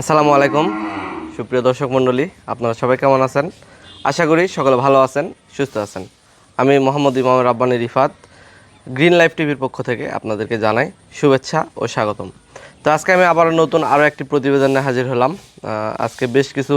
আসসালামু আলাইকুম। সুপ্রিয় দর্শক মণ্ডলী, আপনারা সবাই কেমন আছেন? আশা করি সকলে ভালো আছেন, সুস্থ আছেন। আমি মোহাম্মদ ইমাম রাব্বানি রিফাত, গ্রিন লাইফ টিভির পক্ষ থেকে আপনাদেরকে জানাই শুভেচ্ছা ও স্বাগতম। তো আজকে আমি আবার নতুন আরও একটি প্রতিবেদনে হাজির হলাম। আজকে বেশ কিছু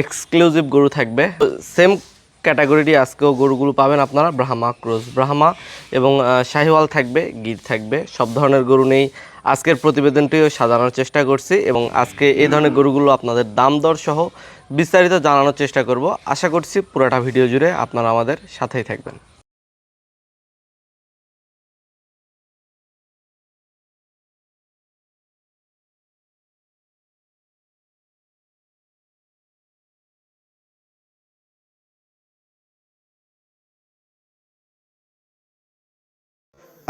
এক্সক্লুসিভ গরু থাকবে। সেম ক্যাটাগরিটি আজকেও গরুগুলো পাবেন আপনারা, ব্রাহ্মা, ক্রোজ ব্রাহ্মা এবং শাহিওয়াল থাকবে, গির থাকবে, সব ধরনের গরু নেই। আজকের প্রতিবেদনটিও সাজানোর চেষ্টা করছি এবং আজকে এই ধরনের গরুগুলো আপনাদের দাম দর সহ বিস্তারিত জানানোর চেষ্টা করব। আশা করছি পুরোটা ভিডিও জুড়ে আপনারা আমাদের সাথেই থাকবেন।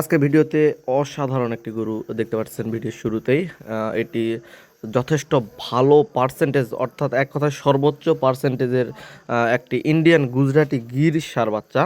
আজকে ভিডিওতে অসাধারণ একটি গরু দেখতে পাচ্ছেন ভিডিওর শুরুতেই। এটি যথেষ্ট ভালো পার্সেন্টেজ অর্থাৎ এক কথায় সর্বোচ্চ পার্সেন্টেজের একটি ইন্ডিয়ান গুজরাটি গির সার বাচ্চা।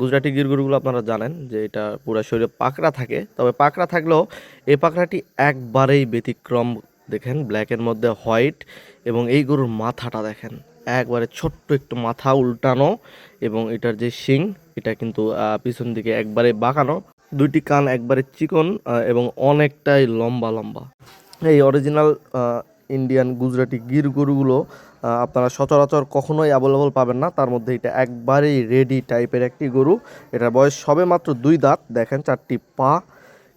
গুজরাটি গির গরুগুলো আপনারা জানেন যে এটা পুরো শরীরে পাকড়া থাকে। তবে পাকড়া থাকলেও এই পাকড়াটি একবারেই ব্যতিক্রম, দেখেন ব্ল্যাকের মধ্যে হোয়াইট এবং এই গরুর মাথাটা দেখেন, একবারে ছোট্ট একটু মাথা উল্টানো এবং এটার যে শিং, এটা কিন্তু পিছন দিকে একবারে বাঁকানো। দুইটি কান, একবারে চিকন এবং অনেকটাই লম্বা লম্বা। এই অরিজিনাল ইন্ডিয়ান গুজরাটি গির গরুগুলো আপনারা সচরাচর কখনোই অ্যাভেলেবল পাবেন না। তার মধ্যে এটা একবারেই রেডি টাইপের একটি গরু। এটার বয়স সবে মাত্র দুই দাঁত, দেখেন চারটি পা।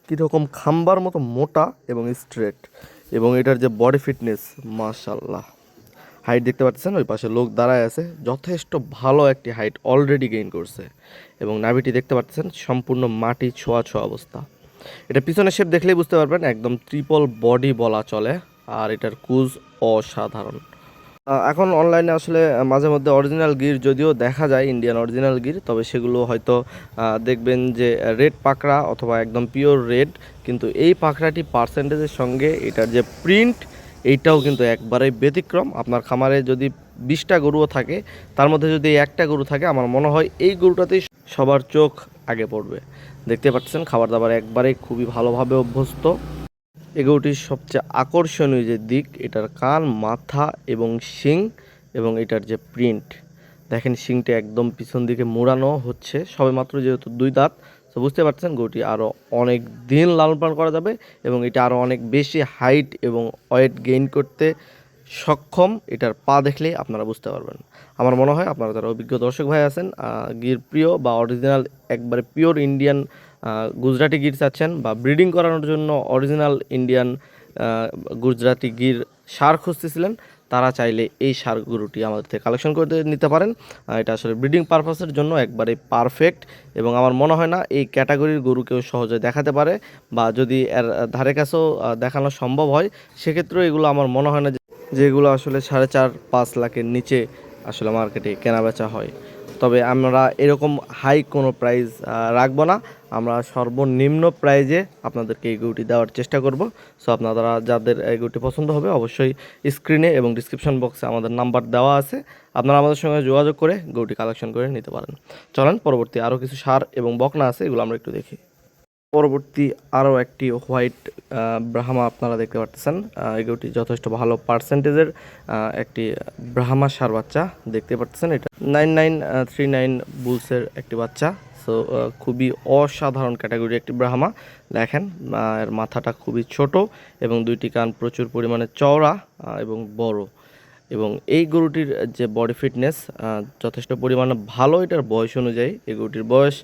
কীরকম খাম্বার মতো মোটা এবং স্ট্রেট এবং এটার যে বডি ফিটনেস মাশাল্লাহ হাইট দেখতে পাচ্ছেন, ওই পাশে লোক দাঁড়ায় আছে। যথেষ্ট ভালো একটি হাইট অলরেডি গেইন করছে। এবং নাভিটি দেখতে পাচ্ছেন, সম্পূর্ণ মাটি ছোঁয়া ছোঁয়া অবস্থা। এটা পিছনের শেপ দেখলেই বুঝতে পারবেন, একদম ট্রিপল বডি বলা চলে, আর এটার কুজ অসাধারণ। এখন অনলাইনে আসলে মাঝে মধ্যে অরিজিনাল গির যদিও দেখা যায় ইন্ডিয়ান অরিজিনাল গির, তবে সেগুলো হয়তো দেখবেন যে রেড পাকড়া অথবা একদম পিওর রেড কিন্তু এই পাকড়াটি পার্সেন্টেজের সঙ্গে এটার যে প্রিন্ট এইটাও কিন্তু একবারে ব্যতিক্রম। আপনার খামারে যদি বিশটা গরুও থাকে, তার মধ্যে যদি একটা গরু থাকে, আমার মনে হয় এই গরুটাতেই সবার চোখ আগে পড়বে। দেখতে পাচ্ছেন খাবার দাবার একবারে খুবই ভালোভাবে অভ্যস্ত। এই গরুটির সবচেয়ে আকর্ষণীয় যে দিক, এটার কান, মাথা এবং শিং এবং এটার যে প্রিন্ট দেখেন, শিংটা একদম পিছন দিকে মোড়ানো হচ্ছে। সবেমাত্র যেহেতু দুই দাঁত তো বুঝতে পারছেন গরুটি আরও অনেক দিন লালন পালন করা যাবে এবং এটা আরও অনেক বেশি হাইট এবং ওয়েট গেইন করতে সক্ষম। এটার পা দেখলেই আপনারা বুঝতে পারবেন। আমার মনে হয় আপনারা যারা অভিজ্ঞ দর্শক ভাই আছেন গির প্রিয় বা অরিজিনাল একবারে পিওর ইন্ডিয়ান গুজরাটি গির চাচ্ছেন বা ব্রিডিং করানোর জন্য original Indian Gujarati Gir sire খুঁজতেছিলেন তারা চাইলে এই সার গরুটি আমাদের থেকে কালেকশন করে নিতে পারেন। এটা আসলে ব্রিডিং পারপাসের জন্য একবারে পারফেক্ট এবং আমার মনে হয় না এই ক্যাটাগরির গরু কেউ সহজে দেখাতে পারে বা যদি এর ধারে কাছেও দেখানো সম্ভব হয়, সেক্ষেত্রেও এগুলো আমার মনে হয় না যে যেগুলো আসলে সাড়ে চার পাঁচ লাখের নিচে আসলে মার্কেটে কেনা বেচা হয়। তবে আমরা এরকম হাই কোনো প্রাইস রাখব না। আমরা সর্বনিম্ন প্রাইজে আপনাদেরকে এই দেওয়ার চেষ্টা করব। সো আপনারা যাদের এই গরুটি পছন্দ হবে, অবশ্যই স্ক্রিনে এবং ডিসক্রিপশন বক্সে আমাদের নাম্বার দেওয়া আছে। আপনারা আমাদের সঙ্গে যোগাযোগ করে গরুটি কালেকশন করে নিতে পারেন। চলেন, পরবর্তী আরও কিছু সার এবং বকনা আছে, এগুলো আমরা একটু দেখি। পরবর্তী আরও একটি হোয়াইট ব্রাহ্মা আপনারা দেখতে পাচ্ছেন এই যথেষ্ট ভালো পার্সেন্টেজের একটি ব্রাহ্মা সার বাচ্চা দেখতে পাচ্ছেন এটা নাইন নাইন থ্রি নাইন বুলসের একটি বাচ্চা। সো খুবই অসাধারণ ক্যাটাগরি একটি ব্রাহ্মা। দেখেন এর মাথাটা খুবই ছোট এবং দুইটি কান প্রচুর পরিমাণে চওড়া এবং বড়। এবং এই গরুটির যে বডি ফিটনেস যথেষ্ট পরিমাণে ভালো এটার বয়স অনুযায়ী। এই গরুটির বয়স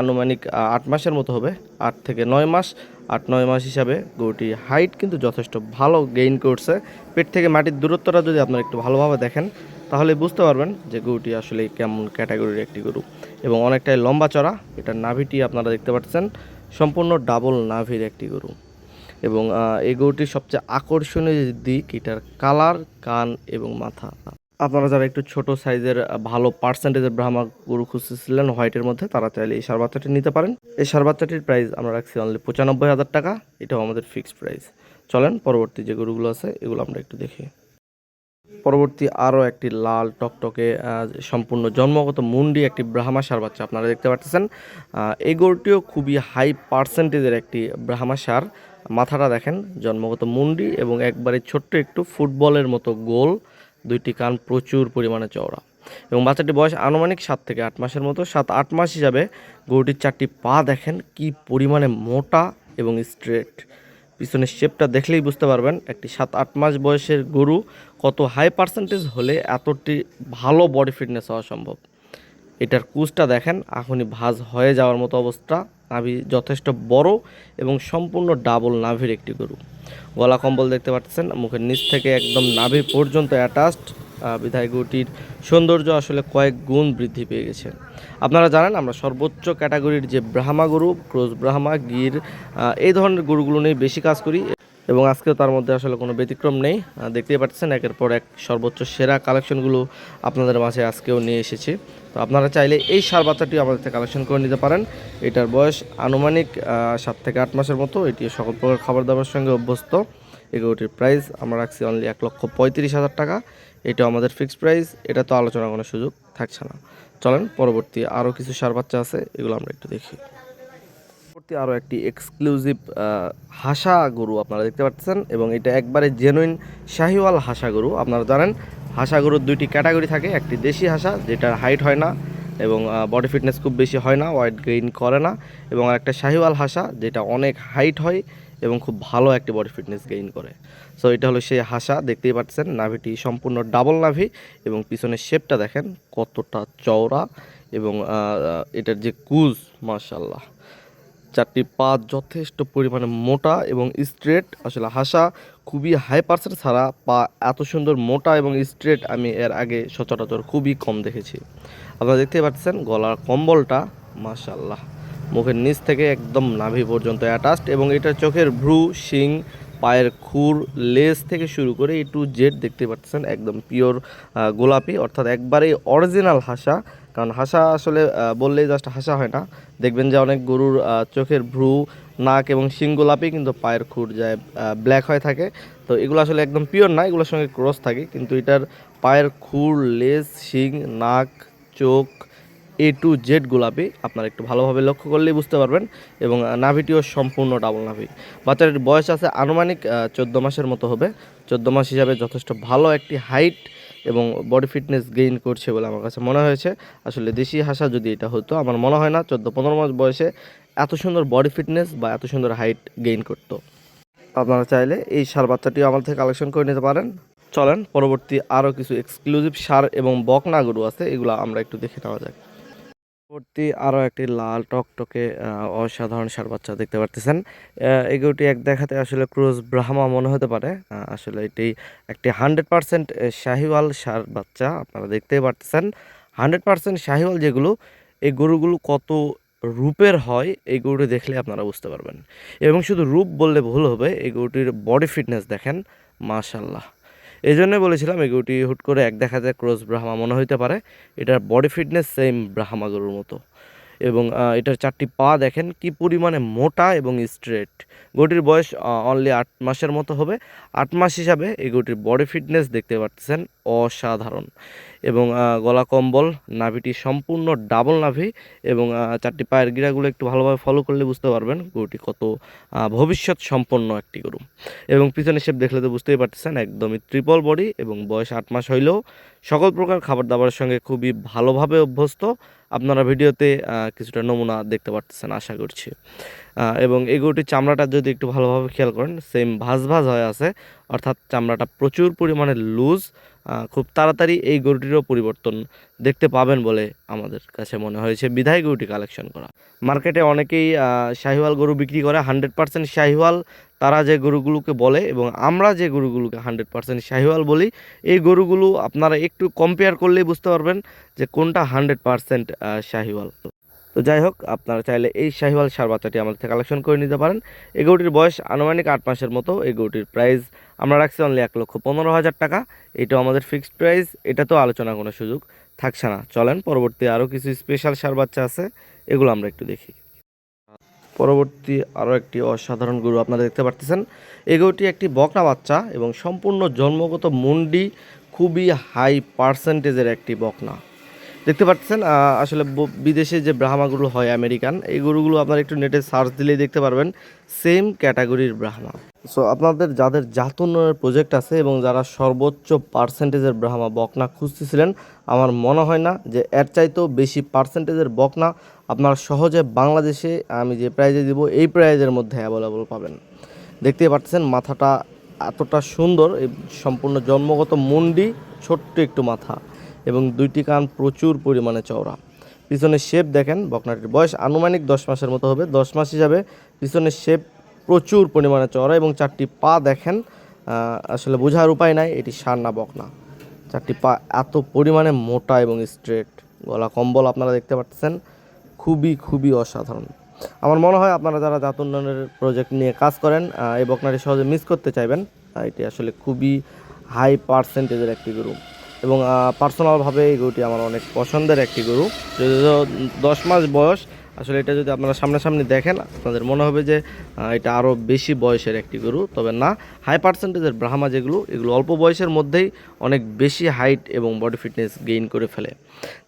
আনুমানিক আট মাসের মতো হবে। আট থেকে নয় মাস, আট নয় মাস হিসাবে গরুটির হাইট কিন্তু যথেষ্ট ভালো গেইন করছে। পেট থেকে মাটির দূরত্বটা যদি আপনারা একটু ভালোভাবে দেখেন, তাহলে বুঝতে পারবেন যে গরুটি আসলে কেমন ক্যাটাগরির একটি গরু। এবং অনেকটাই লম্বা চড়া এটার নাভিটি আপনারা দেখতে পাচ্ছেন, সম্পূর্ণ ডাবল নাভির একটি গরু। এবং এই গরুটির সবচেয়ে আকর্ষণীয় দিক, এটার কালার, কান এবং মাথা। আপনারা যারা একটু ছোট সাইজের ভালো পার্সেন্টেজের ব্রাহ্মা গরু খুঁজতেছিলেন হোয়াইটের মধ্যে, তারা চাইলে এই সার বাচ্চাটি নিতে পারেন। এই সার বাচ্চাটির প্রাইস আমরা রাখছি অনলি পঁচানব্বই হাজার টাকা, এটাও আমাদের ফিক্সড প্রাইস চলেন, পরবর্তী যে গরুগুলো আছে, এগুলো আমরা একটু দেখি। পরবর্তী আরও একটি লাল টকটকে সম্পূর্ণ জন্মগত মুন্ডি একটি ব্রাহ্মা সার বাচ্চা আপনারা দেখতে পাচ্ছেন এই গরুটিও খুবই হাই পার্সেন্টেজের একটি ব্রাহ্মা সার। মাথাটা দেখেন, জন্মগত মুন্ডি এবং একবারে ছোট্ট একটু ফুটবলের মতো গোল, দুইটি কান প্রচুর পরিমাণে চওড়া। এবং বাচ্চাটির বয়স আনুমানিক সাত থেকে আট মাসের মতো, সাত আট মাস হিসাবে গরুটির চারটি পা দেখেন কি পরিমাণে মোটা এবং স্ট্রেট পিছনের শেপটা দেখলেই বুঝতে পারবেন, একটি সাত আট মাস বয়সের গরু কত হাই পার্সেন্টেজ হলে এতটি ভালো বডি ফিটনেস হওয়া সম্ভব। এটার কুচটা দেখেন এখনই ভাঁজ হয়ে যাওয়ার মতো অবস্থা। নাভি যথেষ্ট বড় এবং সম্পূর্ণ ডাবল নাভির একটি গরু। গলা কম্বল দেখতে পাচ্ছেন, মুখের নিচ থেকে একদম নাভি পর্যন্ত অ্যাটাচড বিধায় গরুটির সৌন্দর্য আসলে কয়েক গুণ বৃদ্ধি পেয়ে গেছে। আপনারা জানেন, আমরা সর্বোচ্চ ক্যাটাগরির যে ব্রাহ্মা গরু ক্রোজ ব্রাহ্মা, গির এই ধরনের গরুগুলো নিয়ে বেশি কাজ করি। এবং আজকেও তার মধ্যে আসলে কোনো ব্যতিক্রম নেই। দেখতেই পাচ্ছেন, একের পর এক সর্বোচ্চ সেরা কালেকশনগুলো আপনাদের মাঝে আজকেও নিয়ে এসেছি। তো আপনারা চাইলে এই সার বাচ্চাটিও আমাদের থেকে কালেকশন করে নিতে পারেন। এটার বয়স আনুমানিক সাত থেকে আট মাসের মতো। এটি সকল প্রকার খাবার দাবার সঙ্গে অভ্যস্ত। এই গরুটির প্রাইস আমরা রাখছি অনলি এক লক্ষ পঁয়ত্রিশ হাজার টাকা। এটা আমাদের ফিক্সড প্রাইস এটা তো আলোচনা কোনো সুযোগ থাকছে না। চলেন, পরবর্তী আরও কিছু সার বাচ্চা আছে, এগুলো আমরা একটু দেখি। পরবর্তী আরও একটি এক্সক্লুসিভ হাসা গরু আপনারা দেখতে পাচ্ছেন এবং এটা একবারে জেনুইন শাহিওয়াল হাসা গরু। আপনারা জানেন, হাসা গরুর দুইটি ক্যাটাগরি থাকে, একটি দেশি হাসা, যেটার হাইট হয় না এবং বডি ফিটনেস খুব বেশি হয় না ওয়েট গেইন করে না এবং একটা শাহিওয়াল হাসা, যেটা অনেক হাইট হয় এবং খুব ভালো একটি বডি ফিটনেস গেইন করে। সো এটা হলো সেই হাসা, দেখতেই পাচ্ছেন, নাভিটি সম্পূর্ণ ডাবল নাভি এবং পিছনের শেপটা দেখেন কতটা চওড়া এবং এটার যে কুজ মাশাল্লাহ চারটি পা যথেষ্ট পরিমাণে মোটা এবং স্ট্রেট আসলে হাসা, খুবই হাই পার্সেন্ট ছাড়া পা এত সুন্দর মোটা এবং স্ট্রেট আমি এর আগে সচরাচর খুবই কম দেখেছি। আপনারা দেখতে পাচ্ছেন গলার কম্বলটা মাশাল্লাহ মুখের নিচ থেকে একদম নাভি পর্যন্ত অ্যাটাচড এবং এটা চোখের ভ্রু, শিং, পায়ের খুর লেজ থেকে শুরু করে এই টু জেড দেখতে পাচ্ছেন, একদম পিওর গোলাপি, অর্থাৎ একবারেই অরিজিনাল হাসা। কারণ হাসা আসলে বললেই জাস্ট হাসা হয় না। দেখবেন যে অনেক গরুর চোখের ভ্রু, নাক এবং শিং কিন্তু পায়ের খুর যায় ব্ল্যাক হয়ে থাকে। তো এগুলো আসলে একদম পিওর না, এগুলোর সঙ্গে ক্রস থাকে। কিন্তু এটার পায়ের খুর লেজ শিং, নাক, চোখ এ টু জেড গোলাপি আপনারা একটু ভালোভাবে লক্ষ্য করলেই বুঝতে পারবেন এবং নাভিটিও সম্পূর্ণ ডাবল নাভি। বাচ্চাটির বয়স আছে আনুমানিক চোদ্দ মাসের মতো হবে। চোদ্দ মাস হিসাবে যথেষ্ট ভালো একটি হাইট এবং বডি ফিটনেস গেইন করছে বলে আমার কাছে মনে হয়েছে। আসলে দেশি হাসা যদি এটা হতো, আমার মনে হয় না চোদ্দ পনেরো মাস বয়সে এত সুন্দর বডি ফিটনেস বা এত সুন্দর হাইট গেইন করতো। আপনারা চাইলে এই সার বাচ্চাটি আমার থেকে কালেকশন করে নিতে পারেন। চলেন, পরবর্তী আরও কিছু এক্সক্লুসিভ সার এবং বকনা গরু আছে, এগুলো আমরা একটু দেখে নেওয়া যাক। পরবর্তী আরও একটি লাল টকটকে অসাধারণ সার বাচ্চা দেখতে পারতেছেন। গরুটি এক দেখাতে আসলে ক্রুজ ব্রাহ্মা মনে হতে পারে। আসলে এটি একটি হান্ড্রেড পার্সেন্ট শাহিওয়াল সার বাচ্চা, আপনারা দেখতেই পারতেছেন। হান্ড্রেড পার্সেন্ট শাহিওয়াল যেগুলো, এই গরুগুলো কত রূপের হয়, এই গরুটি দেখলে আপনারা বুঝতে পারবেন। এবং শুধু রূপ বললে ভুল হবে, এই গরুটির বডি ফিটনেস দেখেন মাশাল্লাহ এই জন্যই বলেছিলাম এই হুট করে এক দেখা যায় ক্রস ব্রাহ্মা মনে হইতে পারে। এটার বডি ফিটনেস সেম ব্রাহ্মা গরুর মতো। এবং এটার চারটি পা দেখেন কি পরিমাণে মোটা এবং স্ট্রেট গরুটির বয়স অনলি আট মাসের মতো হবে। আট মাস হিসাবে এই গরুটির বডি ফিটনেস দেখতে পাচ্ছেন অসাধারণ। এবং গলা কম্বল, নাভিটি সম্পূর্ণ ডাবল নাভি এবং চারটি পায়ের গিরাগুলো একটু ভালোভাবে ফলো করলে বুঝতে পারবেন গরুটি কত ভবিষ্যৎ সম্পন্ন একটি গরু। এবং পিছনে শেপ দেখলে তো বুঝতেই পারতেছেন, একদমই ট্রিপল বডি এবং বয়স আট মাস হইলেও সকল প্রকার খাবার দাবারের সঙ্গে খুবই ভালোভাবে অভ্যস্ত। আপনারা ভিডিওতে কিছুটা নমুনা দেখতে পারতেছেন, আশা করছি। এবং এই গরুটির চামড়াটা যদি একটু ভালোভাবে খেয়াল করেন সেম ভাজ ভাজ হয়ে আছে। অর্থাৎ চামড়াটা প্রচুর পরিমাণে লুজ খুব তাড়াতাড়ি এই গরুটিরও পরিবর্তন দেখতে পাবেন বলে আমাদের কাছে মনে হয়েছে। বিধায় গরুটি কালেকশন করা। মার্কেটে অনেকেই শাহিওয়াল গরু বিক্রি করে হান্ড্রেড পার্সেন্ট শাহিওয়াল তারা যে গরুগুলোকে বলে এবং আমরা যে গরুগুলোকে হান্ড্রেড পার্সেন্ট শাহিওয়াল বলি, এই গরুগুলো আপনারা একটু কম্পেয়ার করলেই বুঝতে পারবেন যে কোনটা হান্ড্রেড পার্সেন্ট শাহিওয়াল। তো যাই হোক, আপনারা চাইলে এই শাহিওয়াল সার বাচ্চাটি আমাদের থেকে কালেকশন করে নিতে পারেন। এই গরুটির বয়স আনুমানিক আট মাসের মতো। এই গরুটির প্রাইস আমরা রাখছি অনলি এক লক্ষ পনেরো হাজার টাকা। এটাও আমাদের ফিক্সড প্রাইস এটা তো আলোচনা কোনো সুযোগ থাকছে না। চলেন, পরবর্তী আরও কিছু স্পেশাল সার বাচ্চা আছে, এগুলো আমরা একটু দেখি। পরবর্তী আরও একটি অসাধারণ গরু আপনারা দেখতে পারতেছেন। এই গরুটি একটি বকনা বাচ্চা এবং সম্পূর্ণ জন্মগত মুন্ডি, খুবই হাই পার্সেন্টেজের একটি বকনা। দেখতে পাচ্ছেন আসলে বিদেশে যে ব্রাহ্মা গরু হয় আমেরিকান, এই গরুগুলো আপনারা একটু নেটে সার্চ দিলেই দেখতে পারবেন সেম ক্যাটাগরির ব্রাহ্মা। সো আপনাদের যাদের জাত উন্নয়নের প্রজেক্ট আছে এবং যারা সর্বোচ্চ পার্সেন্টেজের ব্রাহ্মা বকনা খুঁজতেছিলেন, আমার মনে হয় না যে এর চাইতেও বেশি পার্সেন্টেজের বকনা আপনারা সহজে বাংলাদেশে আমি যে প্রাইজে দিব, এই প্রাইজের মধ্যে অ্যাভেলেবল পাবেন। দেখতেই পাচ্ছেন, মাথাটা এতটা সুন্দর, এই সম্পূর্ণ জন্মগত মুন্ডি, ছোট্ট একটু মাথা। এবং দুইটি কান প্রচুর পরিমাণে চওড়া। পিছনের শেপ দেখেন, বকনাটির বয়স আনুমানিক দশ মাসের মতো হবে। দশ মাস হিসাবে পিছনের শেপ প্রচুর পরিমাণে চওড়া এবং চারটি পা দেখেন আসলে বোঝার উপায় নাই, এটি সার না বকনা। চারটি পা এত পরিমাণে মোটা এবং স্ট্রেট গলা কম্বল আপনারা দেখতে পাচ্ছেন, খুবই খুবই অসাধারণ। আমার মনে হয় আপনারা যারা জাত উন্নয়নের প্রজেক্ট নিয়ে কাজ করেন এই বকনাটি সহজে মিস করতে চাইবেন। এটি আসলে খুবই হাই পার্সেন্টেজের একটি গরু। এবং পার্সোনালভাবে এই গরুটি আমার অনেক পছন্দের একটি গরু। যদিও দশ মাস বয়স আসলে এটা যদি আপনারা সামনাসামনি দেখেন, আপনাদের মনে হবে যে এটা আরও বেশি বয়সের একটি গরু। তবে না হাই পার্সেন্টেজের ব্রাহ্মা যেগুলো, এগুলো অল্প বয়সের মধ্যেই অনেক বেশি হাইট এবং বডি ফিটনেস গেইন করে ফেলে।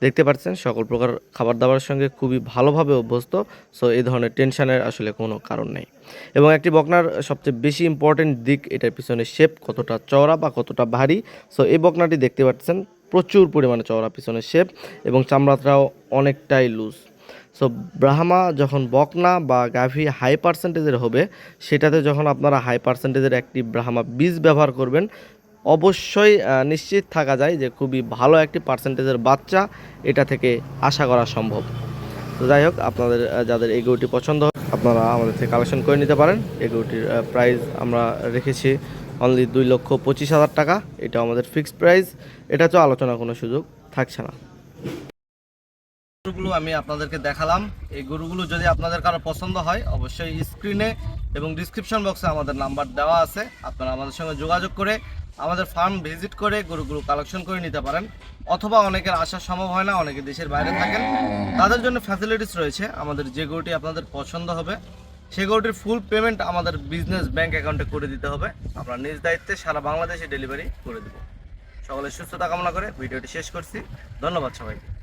দেখতে পাচ্ছেন, সকল প্রকার খাবার দাবারের সঙ্গে খুবই ভালোভাবে অভ্যস্ত সো এই ধরনের টেনশনের আসলে কোনো কারণ নেই। এবং একটি বকনার সবচেয়ে বেশি ইম্পর্টেন্ট দিক, এটার পিছনে শেপ কতটা চওড়া বা কতটা ভারী সো এই বকনাটি দেখতে পাচ্ছেন, প্রচুর পরিমাণে চওড়া পিছনের শেপ এবং চামড়াটাও অনেকটাই লুজ সো ব্রাহ্মা যখন বকনা বা গাভী হাই পার্সেন্টেজের হবে, সেটাতে যখন আপনারা হাই পার্সেন্টেজের একটি ব্রাহ্মা বীজ ব্যবহার করবেন, অবশ্যই নিশ্চিত থাকা যায় যে খুবই ভালো একটি পার্সেন্টেজের বাচ্চা এটা থেকে আশা করা সম্ভব। তো যাই হোক, আপনাদের যাদের এই গরুটি পছন্দ আপনারা আমাদের থেকে কালেকশন করে নিতে পারেন। এই গরুটির প্রাইস আমরা রেখেছি অনলি দুই লক্ষ পঁচিশ হাজার টাকা। এটা আমাদের ফিক্সড প্রাইস এটা তো আলোচনা কোনো সুযোগ থাকছে না। গরুগুলো আমি আপনাদেরকে দেখালাম। এই গরুগুলো যদি আপনাদের কারও পছন্দ হয়, অবশ্যই স্ক্রিনে এবং ডিসক্রিপশন বক্সে আমাদের নাম্বার দেওয়া আছে। আপনারা আমাদের সঙ্গে যোগাযোগ করে আমাদের ফার্ম ভিজিট করে গরুগুলো কালেকশন করে নিতে পারেন। অথবা অনেকের আসা সম্ভব হয় না, অনেকে দেশের বাইরে থাকেন। তাদের জন্য ফ্যাসিলিটিস রয়েছে। আমাদের যে গরুটি আপনাদের পছন্দ হবে সেই গরুটির ফুল পেমেন্ট আমাদের বিজনেস ব্যাংক অ্যাকাউন্টে করে দিতে হবে। আমরা নিজ দায়িত্বে সারা বাংলাদেশে ডেলিভারি করে দেবো। সকলে সুস্থতা কামনা করে ভিডিওটি শেষ করছি। ধন্যবাদ সবাইকে।